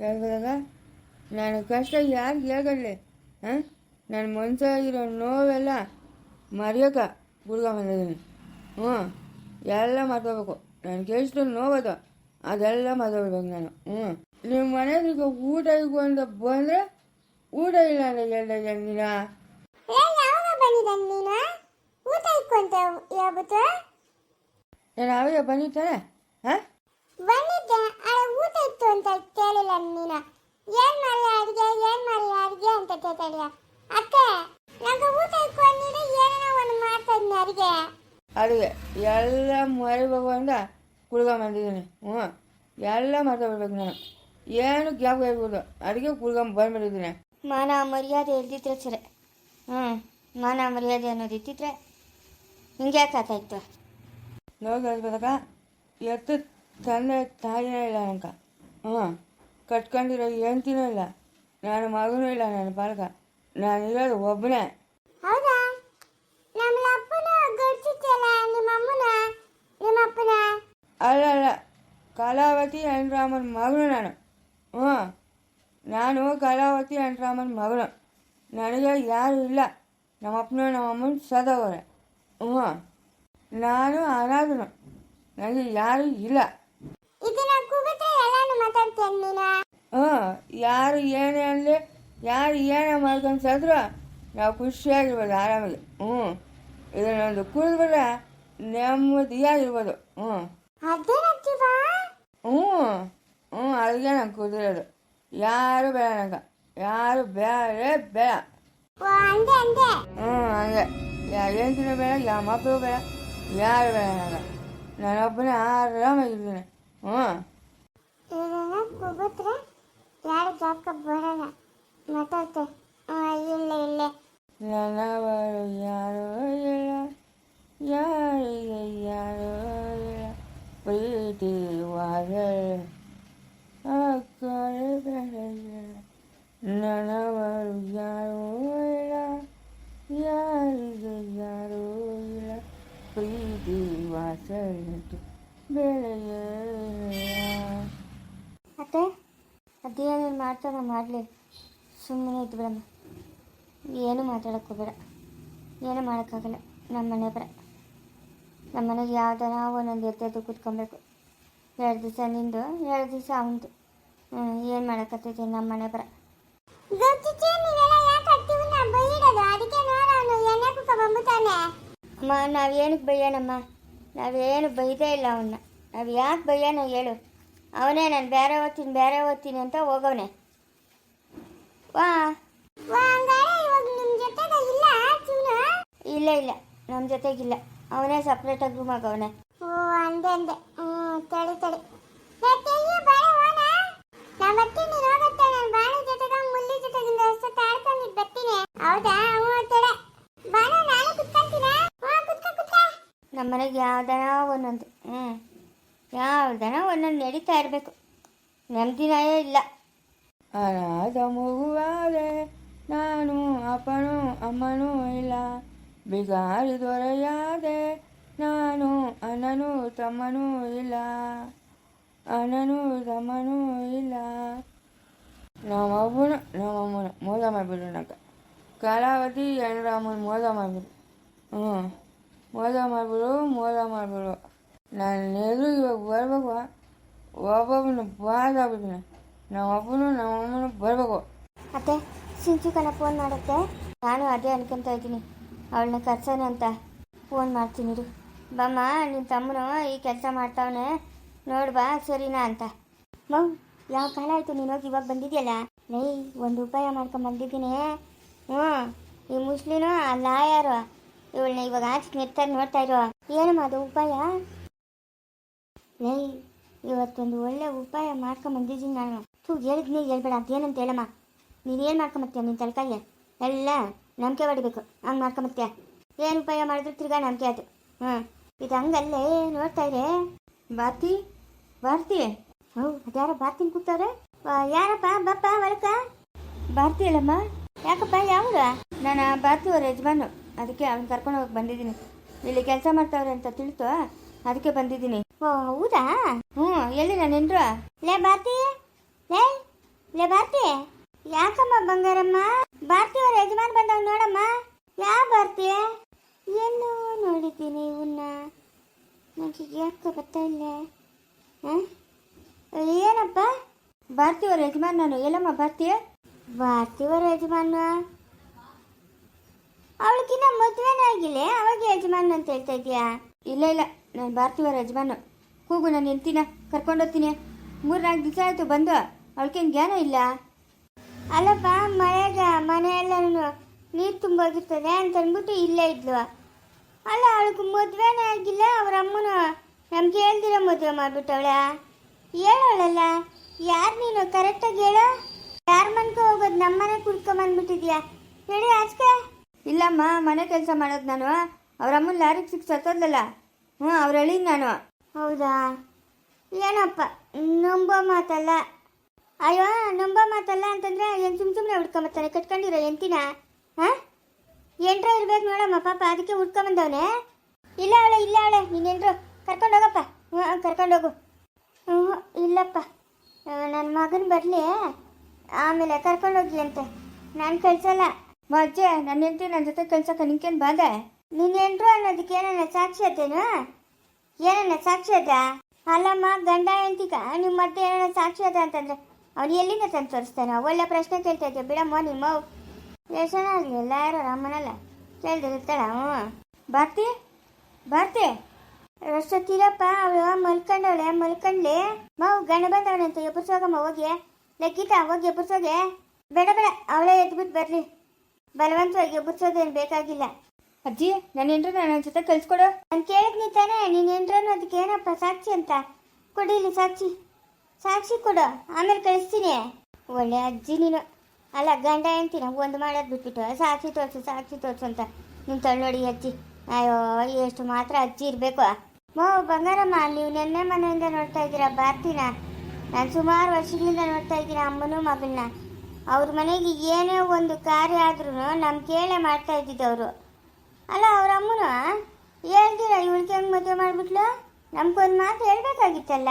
ಹೇಳ್ಬೋದಾಗ ನಾನು ಕಷ್ಟ ಯಾರು ಹೇಳ್ಕೊಳ್ಳಿ ಹಾಂ? ನನ್ನ ಮನ್ಸಾಗಿರೋ ನೋವೆಲ್ಲ ಮರೆಯೋಕ ಗುಡ್ಗ ಬಂದಿದ್ದೀನಿ. ಹ್ಞೂ ಎಲ್ಲ ಮರ್ತೋಗ್ಬೇಕು. ನನಗೆ ಎಷ್ಟು ನೋವದು ಅದೆಲ್ಲ ಮರ್ತೋಗ್ಬೇಕು ನಾನು. ಹ್ಞೂ. ನಿಮ್ಮ ಮನೆಗೆ ಊಟ ಇಗು ಅಂತ ಬಂದರೆ ಊಟ ಇಲ್ಲ ಅಂತ ಹೇಳ್ದೆ ನೀನ? ಏ ಯಾವಾಗ ಬಂದಿದ್ದ ನೀನು? ಊಟ ಇಕ್ಕೊಂತ ನಾನು ಬಂದಿರ್ತಾನೆ ಹಾಂ? ಬಂದಿದ್ದೆ ಆದ್ರೆ ಊಟ ಇತ್ತು ಅಂತ ಕೇಳಿಲ್ಲ ನೀನು. ಏನ್ ಮಾಡಲಿ ಅಡ್ಗೆ ಏನ್ ಮಾಡಲಿ ಅಡ್ಗೆ ಅಂತ ಕೇಳ್ತಾಳಿಯ ಅತ್ತೆ ನಂಗೆ ಊಟ ಇಕ್ಕು ಅಂದಿದ್ರೆ ಏನೋ ಒಂದು ಮಾಡ್ತಾ ಇದ್ನಿ ಅಡಿಗೆ. ಅಡುಗೆ. ಎಲ್ಲ ಮರಿಬೇಕು ಅಂತ ಕುಡ್ಕೊಂಡ್ ಬಂದಿದ್ದೀನಿ. ಹ್ಞೂ. ಎಲ್ಲ ಮರ್ತೋಗ್ಬಿಡ್ಬೇಕು ನಾನು. ಏನು ಗ್ಯಾಪ್ ಹೇಳ್ಬೋದು ಅಡುಗೆ ಕುಡ್ಕೊಂಡ್ ಬಂದ್ಬಿಟ್ಟಿದ್ದೀನಿ. ಮಾನ ಮರ್ಯಾದೆ ಇಲ್ದಿದ್ರೆ ಸರಿ. ಹ್ಞೂ. ಮಾನ ಮರ್ಯಾದೆ ಅನ್ನೋದು ಇದ್ದಿದ್ರೆ ಹಿಂಗೆ ಯಾಕೆ ಇತ್ತು? ನೋಡ್ಕೊಳ್ಬೇಕ ಎತ್ತು ತಂದೆ ತಾಯಿನೇ ಇಲ್ಲ ನಂಕ ಹ್ಞೂ ಕಟ್ಕೊಂಡಿರೋ ಹೆಂಡ್ತಿನೂ ಇಲ್ಲ. ನಾನು ಮಗನೂ ಇಲ್ಲ ನನ್ನ ಪಾಲಕ ನಾನು ಇರೋದು ಒಬ್ಬನೇ ಹೌದಾ? ನಮ್ಮ ಅಪ್ಪನ ಗಡ್ಸಿತ್ತಲ್ಲ ನಿಮ್ಮ ಅಮ್ಮನ? ನಿಮ್ಮ ಅಪ್ಪನ? ಅಲ್ಲ ಅಲ್ಲ. ಕಲಾವತಿ ಅಂಡ್ರಾಮನ ಮಗನು ನಾನು. ಹ್ಞೂ ನಾನು ಕಲಾವತಿ ಅಂಡ್ರಾಮನ ಮಗನು. ನನಗೆ ಯಾರು ಇಲ್ಲ. ನಮ್ಮಪ್ಪನ ನಮ್ಮಮ್ಮನ ಸದವರೆ ಹ್ಞೂ ನಾನು ಅನಾಥನು. ನನಗೆ ಯಾರು ಇಲ್ಲ. ಹ್ಞೂ ಯಾರು ಏನೇ ಅಂದ್ರೆ ಯಾರು ಏನೇ ಮಾಡ್ಕೊಂಡು ಸದ್ರು ನಾವು ಖುಷಿಯಾಗಿರ್ಬೋದು ಆರಾಮಾಗಿ. ಹ್ಞೂ ಇದನ್ನೊಂದು ಕುಡಿದ್ಬಿಟ್ರೆ ನೆಮ್ಮದಿಯಾಗಿರ್ಬೋದು. ಹ್ಞೂ ಹ್ಞೂ ಹ್ಞೂ ಅದಕ್ಕೆ ನಂಗೆ ಕುದಿರೋದು ಯಾರು ಬೇಡ ನಂಗೆ. ಯಾರು ಬೇರೆ ಬೇಡ. ಹ್ಞೂ ಹಂಗೆ ಯಾವ ಹೆಂಡತಿನೂ ಬೇಡ ಯಾವ ಮಕ್ಕಳು ಬೇಡ ಯಾರು ಬೇಡ ನಂಗೆ. ನಾನೊಬ್ಬನೇ ಆರಾಮಾಗಿರ್ತೀನಿ ಹ್ಞೂ ಇದನ್ನ ಕೂಗಿದ್ರೆ ಯಾರು ಜಾಕ ಬರಲ್ಲ ಮಾತಾಡ್ತೆ ಇಲ್ಲ ಇಲ್ಲೇ ನನವರು ಯಾರೂ ಇಲ್ಲ ಯಾರಿಗೆ ಯಾರೂ ಇಲ್ಲ ಪ್ರೀತಿ ವಾದರೆ ಅಕ್ಕರೆ ಬೆಳೆಯಿಲ್ಲ ನನವರು ಯಾರೂ ಇಲ್ಲ ಯಾರಿಗೆ ಯಾರೂ ಇಲ್ಲ ಪ್ರೀತಿ ವಾಸನೆ ಬೆಳೆಯಿಲ್ಲ ಅತ್ತೆ ಅದೇನೇನು ಮಾಡ್ತಾನೆ ಮಾಡಲಿ ಸುಮ್ಮನೆ ಇದ್ದು ಬಿಡಮ್ಮ. ಏನು ಮಾತಾಡೋಕ್ಕೆ ಹೋಗ್ಬೇಡ ಏನು ಮಾಡೋಕ್ಕಾಗಲ್ಲ. ನಮ್ಮ ಮನೆ ಬರ ನಮ್ಮ ಮನೆಗೆ ಯಾವ್ದಾರ ಒಂದೊಂದು ಎದ್ದು ಕೂತ್ಕೊಬೇಕು. ಎರಡು ದಿವಸ ನಿಂದು ಎರಡು ದಿವಸ ಅವನದು. ಏನು ಮಾಡೋಕ್ಕತ್ತೈತಿ ನಮ್ಮ ಮನೆ ಬರ ಅಮ್ಮ ನಾವು ಏನಕ್ಕೆ ಬೈಯೋಣಮ್ಮ ನಾವೇನು ಬೈದೇ ಇಲ್ಲ ಅವನ್ನ ನಾವು ಯಾಕೆ ಬೈಯೋಣ ಹೇಳು. ಅವನೇ ನಾನು ಬೇರೆ ಓದ್ತೀನಿ ಬೇರೆ ಓದ್ತೀನಿ ಅಂತ ಹೋಗವನೆ. ವಾ. ಇಲ್ಲ ಇಲ್ಲ ಇಲ್ಲ. ನಮ್ಮ ಜೊತೆಗಿಲ್ಲ ಅವನೇ ಸಪ್ರೇಟಾಗಿ ರೂಮ್ ಆಗವನೆ ಓ ಅಂದೆ ಅಂದೆ. ಹ್ಮ್ ತಡಿ ತಡಿ. ನಮ್ಮ ಮನೆಗೆ ಯಾವ್ದನ ಒಂದೊಂದು ಹ್ಞೂ ಯಾವ್ದನ ಒಂದೊಂದು ನಡೀತಾ ಇರಬೇಕು. ನೆಮ್ಮದಿನೇ ಇಲ್ಲ. ಅನಾಥ ಮಗುವಾದೆ ನಾನು ಅಪ್ಪನೂ ಅಮ್ಮನೂ ಇಲ್ಲ ಬಿಗಾರಿ ದೊರೆಯಾದೆ ನಾನು ಅಣ್ಣನೂ ತಮ್ಮನೂ ಇಲ್ಲ ಅಣ್ಣನೂ ತಮ್ಮನೂ ಇಲ್ಲ ನಮ್ಮಪ್ಪನು ನಮ್ಮಮ್ಮನು ಮೋಸ ಮಾಡಿಬಿಟ್ರು ನಂಗೆ ಕಲಾವತಿ ಎಣ್ಣರಾಮನ್ ಮೋಸ ಮಾಡಿಬಿಟ್ರು ಹ್ಞೂ ಮೋಸ ಮಾಡಿಬಿಡು ಮೋಸ ಮಾಡಿಬಿಡು ನಾನು ಎದುರು ಇವಾಗ ಬರ್ಬೇಕು ಒಬ್ಬೊಬ್ಬನು ಬಾದ್ ಆಗ್ಬಿಟ್ಟಿನಿ ಬರ್ಬೇಕು ನಮ್ಮಮ್ಮನು ಬರಬೇಕು. ಅತ್ತೆ ಸಿಂಚುಕನ ಫೋನ್ ಮಾಡುತ್ತೆ. ನಾನು ಅದೇ ಅನ್ಕೊಂತ ಇದ್ದೀನಿ. ಅವಳನ್ನ ಕರ್ಸೋಣ ಅಂತ. ಫೋನ್ ಮಾಡ್ತೀನಿ ಇರು. ಬಮ್ಮ ನಿನ್ನ ತಮ್ಮನು ಈ ಕೆಲಸ ಮಾಡ್ತಾವನೆ. ನೋಡ್ಬಾ ಸರಿನಾ ಅಂತ. ಮೌ, ಯಾವ ಕಾಲ ಆಯಿತು ನೀನು ಹೋಗಿ ಇವಾಗ ಬಂದಿದ್ಯಲ್ಲ? ಲೈ, ಒಂದು ಉಪಾಯ ಮಾಡ್ಕೊಂಡು ಬಂದಿದ್ದೀನಿ. ಹ್ಞೂ, ಈ ಮುಸ್ಲಿನು ಆ ಲಾಯರು. ಇವಳನ್ನ ಇವಾಗ ಆಚೆ ನಿರ್ತಾರೆ ನೋಡ್ತಾ ಇರೋ. ಏನಮ್ಮ ಅದು ಉಪಾಯ? ಲೈ, ಇವತ್ತೊಂದು ಒಳ್ಳೆ ಉಪಾಯ ಮಾಡ್ಕೊಂಡು ಬಂದಿದ್ದೀನಿ ನಾನು. ತೂ ಹೇಳಿದ್ನೇ, ಹೇಳ್ಬೇಡ ಅದೇನಂತ ಹೇಳಮ್ಮ. ನೀನೇನು ಮಾಡ್ಕೊಂಬತ್ತೀಯ ನಿನ್ನ ತಲೆಕಾಯಿಗೆ ಎಲ್ಲ ನಂಬಿಕೆ ಹೊಡಿಬೇಕು ಹಂಗೆ ಮಾಡ್ಕೊಂಬತ್ತೀಯ? ಏನು ಉಪಾಯ ಮಾಡಿದ್ರು ತಿರ್ಗಾ ನಂಬಿಕೆ ಆಯ್ತು ಹ್ಞೂ ಇದು ಹಂಗಲ್ಲೇ ನೋಡ್ತಾ ಇರೇ ಬಾತಿ ಭಾರತಿ? ಹೌ ಅದ್ಯಾರ ಭಾರತಿನ ಕೂತವ್ರೆ ಯಾರಪ್ಪ? ಬಪ್ಪ ಒಳಕ ಭಾರತಿ ಯಾಕಪ್ಪ? ಯಾವಾಗ ನಾನು ಭಾರತಿ ಅವ್ರ ಯಜಮಾನು ಅದಕ್ಕೆ ಅವ್ನು ಕರ್ಕೊಂಡು ಹೋಗಿ ಬಂದಿದ್ದೀನಿ. ಇಲ್ಲಿ ಕೆಲಸ ಮಾಡ್ತಾವ್ರೆ ಅಂತ ತಿಳಿತು, ಅದಕ್ಕೆ ಬಂದಿದ್ದೀನಿ. ಓ, ಹೌದಾ? ಹ್ಞೂ ಎಲ್ಲಿ ನಾನು ಲೇ ಭಾರತಿ! ಲೇ ಲೇ ಯಾಕಮ್ಮ ಬಂಗಾರಮ್ಮ? ಭಾರತಿ ಅವ್ರ ಯಜಮಾನ್ ಬಂದವ್ ನೋಡಮ್ಮ. ಯಾ ಭಾರತಿ? ಎಲ್ಲೋ ನೋಡಿದ್ದೀನಿ ಇವನ್ನ ನನಗೆ ಯಾಕೆ ಬರ್ತಾ ಇಲ್ಲ? ಏನಪ್ಪ? ಭಾರತಿ ಯಜಮಾನ್ ನಾನು ಎಲ್ಲಮ್ಮ ಭಾರತಿ? ಭಾರತಿ ಅವ್ರ ಯಜಮಾನ? ಅವಳಿಗಿನ್ನ ಮದುವೆನೇ ಆಗಿಲ್ಲ? ಅವಾಗ ಯಜಮಾನ್ ಅಂತ ಹೇಳ್ತಾ ಇದೀಯಾ ಇಲ್ಲ ಇಲ್ಲ, ನಾನು ಭಾರತಿ ಯಜಮಾನು. ಕೂಗು, ನಾನು ಹೆಂಡ್ತಿನ ಕರ್ಕೊಂಡೋಗ್ತೀನಿ ಮೂರು ನಾಲ್ಕು ದಿವಸ ಆಯಿತು ಬಂದು. ಅವಳಿಗೇನು ಜ್ಞಾನ ಇಲ್ಲ? ಅಲ್ಲಪ್ಪ ಮಳೆಗ ಮನೆಯೆಲ್ಲನೂ ನೀರು ತುಂಬೋಗಿರ್ತದೆ ಅಂತ ಅಂದ್ಬಿಟ್ಟು ಇಲ್ಲೇ ಇದ್ಲು. ಅಲ್ಲ, ಅವಳಿಗೆ ಮದುವೆನೇ ಆಗಿಲ್ಲ ಅವ್ರ ಅಮ್ಮನ ನಮ್ಗೆ ಹೇಳ್ದಿರೋ ಮದುವೆ ಮಾಡಿಬಿಟ್ಟವಳ. ಹೇಳೋಳಲ್ಲ, ಯಾರು ನೀನು? ಕರೆಕ್ಟಾಗಿ ಹೇಳೋ. ಯಾರ ಮನ್ಕೊ ಹೋಗೋದು ನಮ್ಮ ಮನೆ ಕುಡ್ಕೊಂಬಂದ್ಬಿಟ್ಟಿದ್ಯಾ ಹೇಳಿ ಆಚೆ ಇಲ್ಲಮ್ಮ, ಮನೆ ಕೆಲಸ ಮಾಡೋದು ನಾನು. ಅವ್ರ ಅಮ್ಮನ ಲಾರಿಗೆ ಸಿಕ್ಸ್ ಸತ್ತೋದ್ಲಲ್ಲ ಹ್ಞೂ ಅವ್ರು ಹೇಳಿದ್ ನಾನು. ಹೌದಾ? ಏನಪ್ಪ, ನಂಬೋ ಮಾತಲ್ಲ. ಅಯ್ಯೋ, ನಂಬೋ ಮಾತಲ್ಲ ಅಂತಂದ್ರೆ ಏನು ಸುಮ್ ಸುಮ್ಮನೆ ಹುಡ್ಕೊಂಬರ್ತಾನೆ ಕಟ್ಕೊಂಡಿರೋ ಎಂತಿನ ಹಾಂ? ಎಂಟ್ರ ಇರ್ಬೇಕು ನೋಡಮ್ಮ, ಪಾಪ, ಅದಕ್ಕೆ ಹುಡ್ಕೊಂಬಂದವನೆ. ಇಲ್ಲ ಅವಳೆ ಇಲ್ಲ ಅವಳೆ ನೀನೇನ್ರು ಕರ್ಕೊಂಡೋಗಪ್ಪ ಹ್ಞೂ ಕರ್ಕೊಂಡೋಗು ಹ್ಞೂ ಇಲ್ಲಪ್ಪ. ನನ್ನ ಮಗನ ಬರಲಿ. ಆಮೇಲೆ ಕರ್ಕೊಂಡೋಗಿ ಅಂತೆ. ನಾನು ಕಳ್ಸಲ್ಲ ಮಜ್ಜೆ ನನ್ನ ಹೆಂಡ್ತಿ ನನ್ನ ಜೊತೆ ಕಳ್ಸಕ್ಕೆ ನಿಂಕೇನು ಬಾದೆ. ನೀನೇನ್ರು ಅನ್ನೋದಕ್ಕೆ ಏನನ್ನ ಸಾಕ್ಷಿಯತೇನು? ಏನನ್ನ ಸಾಕ್ಷಿಯತ? ಅಲ್ಲಮ್ಮ, ಗಂಡ ಹೆಂಡತಿಗ ನಿಮ್ಮ ಮತ್ತೆ ಏನನ್ನ ಅದ ಅಂತಂದ್ರೆ? ಅವ್ನು ಎಲ್ಲಿಂದ ತಂದು ತೋರಿಸ್ತಾನ ಒಳ್ಳೆ ಪ್ರಶ್ನೆ ಕೇಳ್ತಾ ಇದ್ದೆ ಬಿಡಮ್ಮ ನಿಮ್ಮ ಯಶನ ಜನ ಆಗಲಿ ಎಲ್ಲ ಯಾರೋ ರಾಮನಲ್ಲ? ಕೇಳ್ದಿರ್ತಾಳ ಹ್ಞೂ ಭಾರತಿ ಬರ್ತಿ ರಷ್ಟೊತ್ತಿರಪ್ಪ ಅವಳು ಮಲ್ಕೊಂಡವಳೆ ಮಲ್ಕೊಂಡ್ಲಿ. ಮಾವು ಗಂಡ ಬಂದವನಂತ ಎಬ್ಬರ್ಸೋಗಮ್ಮ ಹೋಗಿ. ಲೆಕ್ಕಿತ ಹೋಗಿ ಎಬ್ಬರ್ಸೋಗೆ ಬೇಡ ಬೇಡ ಅವಳೇ ಎದ್ಬಿಟ್ಟು ಬರಲಿ. ಬಲವಂತವಾಗಿ ಎಬ್ಬರ್ಸೋದೇನು ಬೇಕಾಗಿಲ್ಲ. ಅಜ್ಜಿ ನನ್ನ ಏನ್ರ ನನ್ನ ಜೊತೆ ಕಳ್ಸ್ಕೊಡು. ನಾನು ಕೇಳಿದ್ನಿ ತಾನೇ ನೀನು ಏನರನ್ನು ಅದಕ್ಕೆ ಏನಪ್ಪ ಸಾಕ್ಷಿ ಅಂತ? ಕೊಡಿಲಿ ಸಾಕ್ಷಿ. ಸಾಕ್ಷಿ ಕೊಡು, ಆಮೇಲೆ ಕಳಿಸ್ತೀನಿ. ಒಳ್ಳೆ ಅಜ್ಜಿ ನೀನು. ಅಲ್ಲ, ಗಂಡ ಅಂತೀನ ಒಂದು ಮಾಡೋದು ಬಿಟ್ಬಿಟ್ಟು, ಸಾಕ್ಷಿ ತೋರಿಸು ಸಾಕ್ಷಿ ತೋರಿಸು ಅಂತ. ನೀನು ತಳ್ಳೋಡಿ ಅಜ್ಜಿ. ಅಯ್ಯೋ, ಎಷ್ಟು ಮಾತ್ರ ಅಜ್ಜಿ ಇರಬೇಕು. ಮೋ, ಬಂಗಾರಮ್ಮ, ನೀವು ನೆನ್ನೆ ಮನೆಯಿಂದ ನೋಡ್ತಾ ಇದ್ದೀರಾ ಬರ್ತೀನ ನಾನು ಸುಮಾರು ವರ್ಷಗಳಿಂದ ನೋಡ್ತಾ ಇದ್ದೀನಿ ಅಮ್ಮನೂ ಮಗಳನ್ನ. ಅವ್ರ ಮನೆಗೆ ಏನೇ ಒಂದು ಕಾರ್ಯ ಆದ್ರೂ ನಮ್ಮ ಕೇಳೇ ಮಾಡ್ತಾ ಅವರು. ಅಲ್ಲ, ಅವ್ರ ಅಮ್ಮನ? ಹೇಳ್ತೀರಾ ಇವಳಿಗೆ ಹೆಂಗೆ ಮದುವೆ ಮಾಡಿಬಿಟ್ಲು? ನಮ್ಗೊಂದು ಮಾತು ಹೇಳ್ಬೇಕಾಗಿತ್ತಲ್ಲ.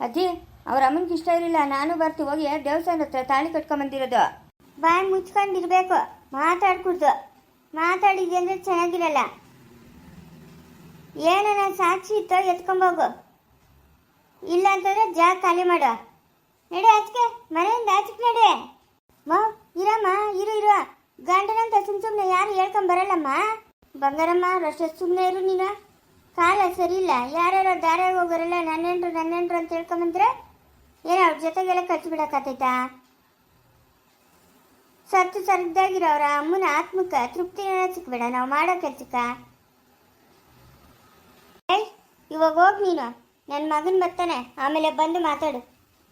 ಅಜ್ಜಿ, ಅವ್ರ ಅಮ್ಮನಿಗೆ ಇಷ್ಟ ಇರಲಿಲ್ಲ. ನಾನು ಬರ್ತಿ ಹೋಗಿ ದೇವಸ್ಥಾನದ ಹತ್ರ ತಾಳಿ ಕಟ್ಕೊಂಬಂದಿರೋದು ಬಾಯಿ ಮುಚ್ಕೊಂಡಿರ್ಬೇಕು. ಮಾತಾಡ್ಕೊಡ್ದು. ಮಾತಾಡಿದ್ದೆ ಅಂದ್ರೆ ಚೆನ್ನಾಗಿರಲ್ಲ. ಏನನ ಸಾಕ್ಷಿ ಇತ್ತೋ ಎತ್ಕೊಂಬೋಗು ಇಲ್ಲ ಅಂತಂದ್ರೆ ಜಾಗ ಖಾಲಿ ಮಾಡು. ನಡೆ ಆಚೆಗೆ. ಮನೆಯಿಂದ ಆಚೆಗೆ ನಡೆ. ಮಾ, ಇರಮ್ಮ, ಇರು ಇರು. ಗಂಡನಂತ ಸುಮ್ ಸುಮ್ಮನೆ ಯಾರು ಹೇಳ್ಕೊಂಬರಲ್ಲಮ್ಮ ಬಂಗಾರಮ್ಮ ರಷ್ಟ ಸುಮ್ಮನೆ ಇರು ನೀನು. ಕಾಲ ಸರಿ ಇಲ್ಲ ಯಾರ್ಯಾರೋ ದಾರ್ಯಾಗ ಹೋಗೋರೆಲ್ಲ ನನ್ನೆಂಟ್ರು ನನ್ನೆಂಟ್ರು ಅಂತ ಹೇಳ್ಕೊಂಬಂದ್ರೆ ಏನೋ ಅವ್ರ ಜೊತೆಗೆಲ್ಲ ಖರ್ಚು ಬಿಡಕ್ಕಾತೈತಾ ಸತ್ತು ಸರಿದಾಗಿರೋ ಅವರ ಅಮ್ಮನ ಆತ್ಮಕ ತೃಪ್ತಿ ಸಿಕ್ಬೇಡ. ನಾವು ಮಾಡೋ ಕೆಲ್ಸಕ್ಕ. ಇವಾಗ ಹೋಗಿ ನೀನು. ನನ್ನ ಮಗನ್ ಬರ್ತಾನೆ. ಆಮೇಲೆ ಬಂದು ಮಾತಾಡು.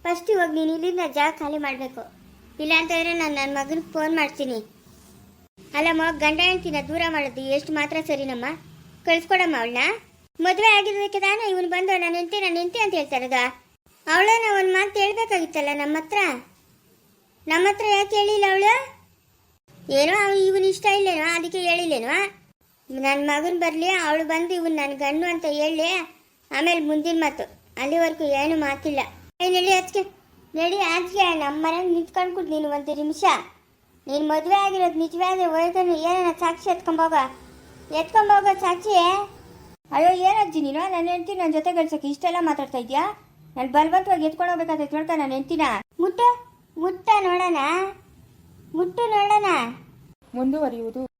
ಫಸ್ಟ್ ಇವಾಗ ನೀನು ಇಲ್ಲಿಂದ ಜಾಗ ಖಾಲಿ ಮಾಡಬೇಕು. ಇಲ್ಲ ಅಂತಂದ್ರೆ ನಾನು ನನ್ನ ಮಗನಿಗೆ ಫೋನ್ ಮಾಡ್ತೀನಿ. ಅಲ್ಲಮ್ಮ, ಗಂಡ ಹೆಂಡ್ತಿನ ದೂರ ಮಾಡೋದು ಎಷ್ಟು ಮಾತ್ರ ಸರಿನಮ್ಮ? ಕಳಿಸ್ಕೊಡಮ್ಮ ಅವಳನ್ನ. ಮದುವೆ ಆಗಿರ್ಬೇಕು ತಾನೆ ಇವನು ಬಂದು ನಾನು ಹೆಂಡ್ತಿ ನಾನು ಹೆಂಡ್ತಿ ಅಂತ ಹೇಳ್ತಾರದ ಅವಳನ್ನ ಒಂದು ಮಾತು ಹೇಳ್ಬೇಕಾಗಿತ್ತಲ್ಲ ನಮ್ಮ ಹತ್ರ? ನಮ್ಮ ಹತ್ರ ಯಾಕೆ ಹೇಳಿಲ್ಲ ಅವಳು? ಏನೋ ಇವನ್ ಇಷ್ಟ ಇಲ್ಲೇನೋ, ಅದಕ್ಕೆ ಹೇಳಿಲ್ಲೇನೋ. ನನ್ನ ಮಗನ್ ಬರಲಿ, ಅವಳು ಬಂದು ಇವನ್ ನನ್ನ ಗಂಡು ಅಂತ ಹೇಳಿ, ಆಮೇಲೆ ಮುಂದಿನ ಮಾತು. ಅಲ್ಲಿವರೆಗೂ ಏನು ಮಾತಿಲ್ಲ. ಏ, ನಡಿ ಅದಕ್ಕೆ ನಡಿ ಆಚೆ ನಮ್ಮ ಮನೇಲಿ ನಿಂತ್ಕೊಂಡು ಕೊಡು ನೀನು ಒಂದು ನಿಮಿಷ. ನೀನು ಮದುವೆ ಆಗಿರೋದು ನಿಜವಾದ ಹೋಯ್ತಾನೆ ಏನೇನ ಸಾಕ್ಷಿ ಎತ್ಕೊಂಬೋಗ ಎತ್ಕೊಂಬೋಗ ಸಾಕ್ಷಿ? ಅಯ್ಯೋ ಏನಜ್ಜಿ ನೀನು? ನನ್ನ ಹೆಂಡತಿ ನನ್ನ ಜೊತೆ ಕಳ್ಸಕ್ಕೆ ಇಷ್ಟೆಲ್ಲ ಮಾತಾಡ್ತಾ ಇದ್ಯಾ? ನಾನು ಬಲವಂತವಾಗಿ ಎತ್ಕೊಂಡು ಹೋಗ್ಬೇಕಾದ್ರೆ ನೋಡ್ಕ ನನ್ನ ಹೆಂಡತಿನ? ಮುಟ್ಟ ಮುಟ್ಟ ನೋಡೋಣ. ಮುಟ್ಟು ನೋಡೋಣ. ಮುಂದುವರಿಯುವುದು